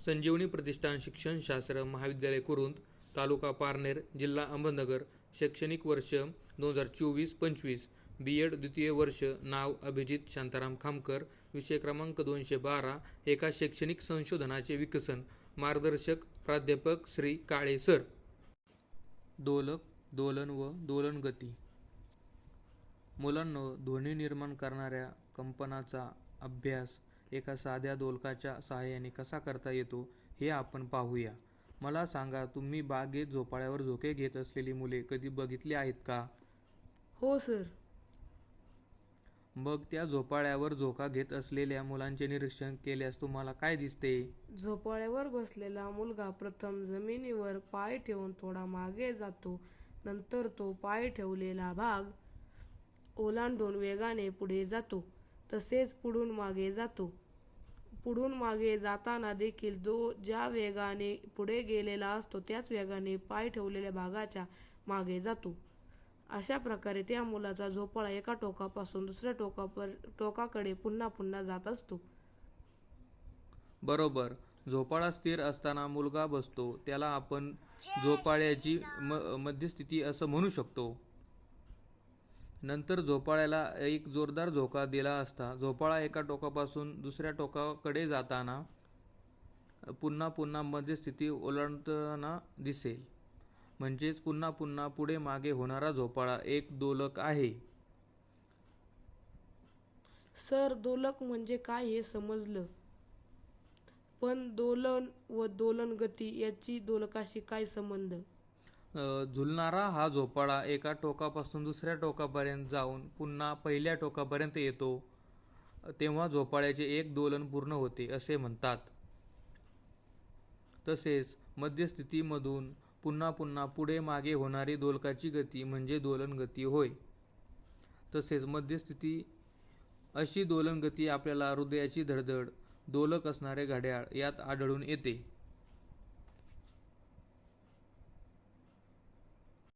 संजीवनी प्रतिष्ठान शिक्षणशास्त्र महाविद्यालय कुरुंद तालुका पारनेर जिल्हा अहमदनगर शैक्षणिक वर्ष दोन हजार चोवीस पंचवीस बी एड द्वितीय वर्ष नाव अभिजित शांताराम खामकर विषय क्रमांक दोनशे बारा एका शैक्षणिक संशोधनाचे विकसन मार्गदर्शक प्राध्यापक श्री काळे सर. दोलक दोलन व दोलन गती मुलांनो ध्वनी निर्माण करणाऱ्या कंपनाचा अभ्यास एका साध्या दोलकाच्या सहाय्याने कसा करता येतो हे आपण पाहूया. मला सांगा तुम्ही बागेत झोपाळ्यावर झोके घेत असलेली मुले कधी बघितली आहेत का? हो सर. मग त्या झोपाळ्यावर झोका घेत असलेल्या मुलांचे निरीक्षण केल्यास तुम्हाला काय दिसते? झोपाळ्यावर बसलेला मुलगा प्रथम जमिनीवर पाय ठेवून थोडा मागे जातो नंतर तो पाय ठेवलेला भाग ओलांडून वेगाने पुढे जातो. तसेच पुढून मागे जातो. पुढून मागे जाताना देखील जो ज्या वेगाने पुढे गेलेला असतो त्याच वेगाने पाय ठेवलेल्या भागाच्या मागे जातो. अशा प्रकारे त्या मुलाचा झोपाळा एका टोकापासून दुसऱ्या टोकापर टोकाकडे पुन्हा पुन्हा जात असतो. बरोबर. झोपाळा स्थिर असताना मुलगा बसतो त्याला आपण झोपाळ्याची म मध्यस्थिती असं म्हणू शकतो. नंतर झोपाळ्याला एक जोरदार झोका दिला असता. झोपाळा एका टोकापासून दुसऱ्या टोकाकडे जाताना पुन्हा पुन्हा मध्यस्थिती ओलांडताना दिसेल. म्हणजेच पुन्हा पुन्हा पुढे मागे होणारा झोपाळा एक दोलक आहे. सर दोलक म्हणजे काय हे समजलं? पण दोलन व दोलन गती याची दोलकाशी काय संबंध? झुलणारा हा झोपाळा एका टोकापासून दुसऱ्या टोकापर्यंत जाऊन पुन्हा पहिल्या टोकापर्यंत येतो तेव्हा झोपाळ्याचे एक दोलन पूर्ण होते असे म्हणतात. तसेच मध्यस्थितीमधून पुन्हा पुन्हा पुढे मागे होणारी दोलकाची गती म्हणजे दोलन गती होय. तसेच मध्यस्थिती अशी दोलन गती आपल्याला हृदयाची धडधड दोलक असणारे घड्याळ यात आढळून येते.